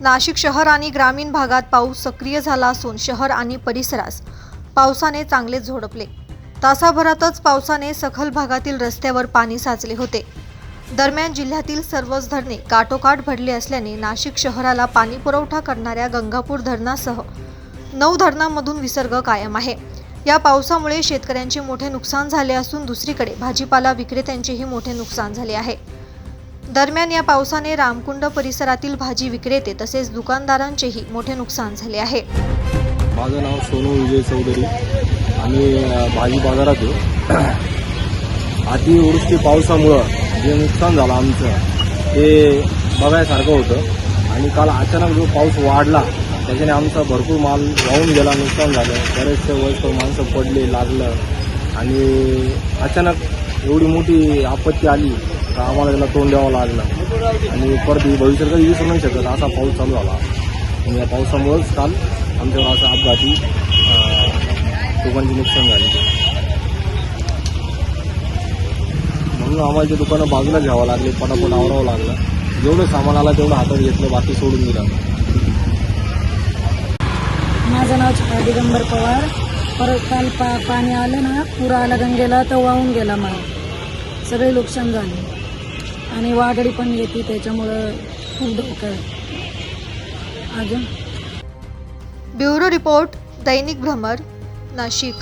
नाशिक शहर आणि ग्रामीण भागात पाऊस सक्रिय झाला असून शहर आणि परिसरास पावसाने चांगलेच झोडपले. तासाभरातच पावसाने सखल भागातील रस्त्यावर पाणी साचले होते. दरम्यान जिल्ह्यातील सर्वच धरणे काठोकाठ भरली असल्याने नाशिक शहराला पाणी पुरवठा करणाऱ्या गंगापूर धरणासह नऊ धरणांमधून विसर्ग कायम आहे. या पावसामुळे शेतकऱ्यांचे मोठे नुकसान झाले असून दुसरीकडे भाजीपाला विक्रेत्यांचेही मोठे नुकसान झाले आहे. दरम्यान या पावसाने रामकुंड परिसरातील भाजी विक्रेते तसेच दुकानदारांचेही मोठे नुकसान झाले आहे. माझं नाव सोनू विजय चौधरी. आम्ही भाजी बाजारात अतिवृष्टी पावसामुळं जे नुकसान झालं आमचं ते बघायसारखं होतं. आणि काल अचानक जो पाऊस वाढला त्याच्याने आमचा भरपूर माल वाहून गेला नुकसान झालं. बरेचसे वयस्कर माणसं पडले लागलं. आणि अचानक एवढी मोठी आपत्ती आली तर आम्हाला त्याला तोंड द्यावं लागलं. आणि परत भविष्यात कधी विसरू नाही शकत. असा पाऊस चालू झाला. आणि या पावसामुळंच काल आमच्यावर असं अपघाती लोकांचे नुकसान झाले. म्हणून आम्हाला ते दुकानं बाजूला घ्यावं लागले. पटापट आवरावं लागलं. जेवढं सामान आलं तेवढं हातात घेतलं. बाकी सोडून दिलं. माझं नाव छाया दिगंबर पवार. परत काल पा पाणी आलं ना पूर आला गंगेला तर वाहून गेला मला. सगळे नुकसान झाले. आणि वादळी पण येते त्याच्यामुळं खूप धोका आहे. अजून? ब्युरो रिपोर्ट दैनिक भ्रमर नाशिक.